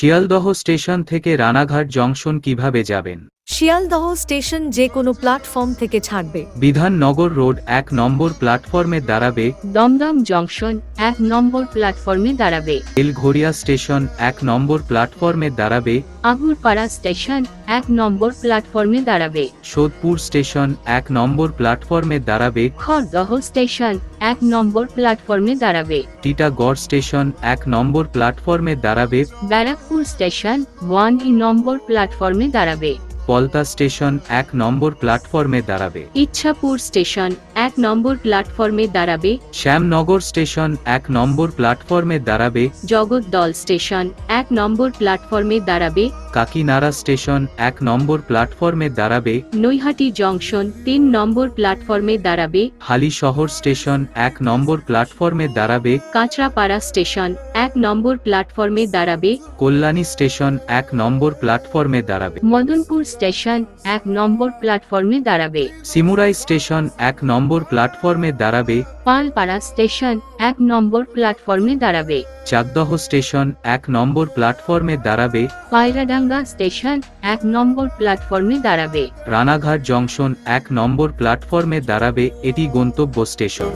Sealdah station থেকে Ranaghat junction কীভাবে যাবেন? শিয়ালদহ স্টেশন যে কোনো প্ল্যাটফর্ম থেকে ছাড়বে। বিধাননগর রোড এক নম্বর প্ল্যাটফর্মে দাঁড়াবে। দমদম জংশন এক নম্বর প্ল্যাটফর্মে দাঁড়াবে। বেলঘরিয়া স্টেশন এক নম্বর প্ল্যাটফর্মে দাঁড়াবে। আগুরপাড়া স্টেশন এক নম্বর প্ল্যাটফর্মে দাঁড়াবে। সোদপুর স্টেশন এক নম্বর প্ল্যাটফর্মে দাঁড়াবে। খড়দহ স্টেশন এক নম্বর প্ল্যাটফর্মে দাঁড়াবে। টিটাগড় স্টেশন এক নম্বর প্ল্যাটফর্মে দাঁড়াবে। ব্যারাকপুর স্টেশন ওয়ান নম্বর প্ল্যাটফর্মে দাঁড়াবে। পলতা স্টেশন এক নম্বর প্ল্যাটফর্মে দাঁড়াবে। ইচ্ছাপুর স্টেশন এক নম্বর প্ল্যাটফর্মে দাঁড়াবে। শ্যামনগর স্টেশন এক নম্বর প্ল্যাটফর্মে দাঁড়াবে। জগদ্দল স্টেশন এক নম্বর প্ল্যাটফর্মে দাঁড়াবে। কাকিনাড়া স্টেশন এক নম্বর প্ল্যাটফর্মে দাঁড়াবে। নৈহাটি জংশন তিন নম্বর প্ল্যাটফর্মে দাঁড়াবে। হালিশহর স্টেশন এক নম্বর প্ল্যাটফর্মে দাঁড়াবে। কাঁচরাপাড়া স্টেশন এক নম্বর প্ল্যাটফর্মে দাঁড়াবে। কল্যাণী স্টেশন এক নম্বর প্ল্যাটফর্মে দাঁড়াবে। মদনপুর স্টেশন এক নম্বর প্ল্যাটফর্মে দাঁড়াবে। সিমুরাই স্টেশন এক নম্বর প্ল্যাটফর্মে দাঁড়াবে। পালপাড়া স্টেশন এক নম্বর প্ল্যাটফর্মে দাঁড়াবে। চাকদহ স্টেশন এক নম্বর প্ল্যাটফর্মে দাঁড়াবে। পায়রাডাঙ্গা স্টেশন এক নম্বর প্ল্যাটফর্মে দাঁড়াবে। রানাঘাট জংশন এক নম্বর প্ল্যাটফর্মে দাঁড়াবে। এটি গন্তব্য স্টেশন.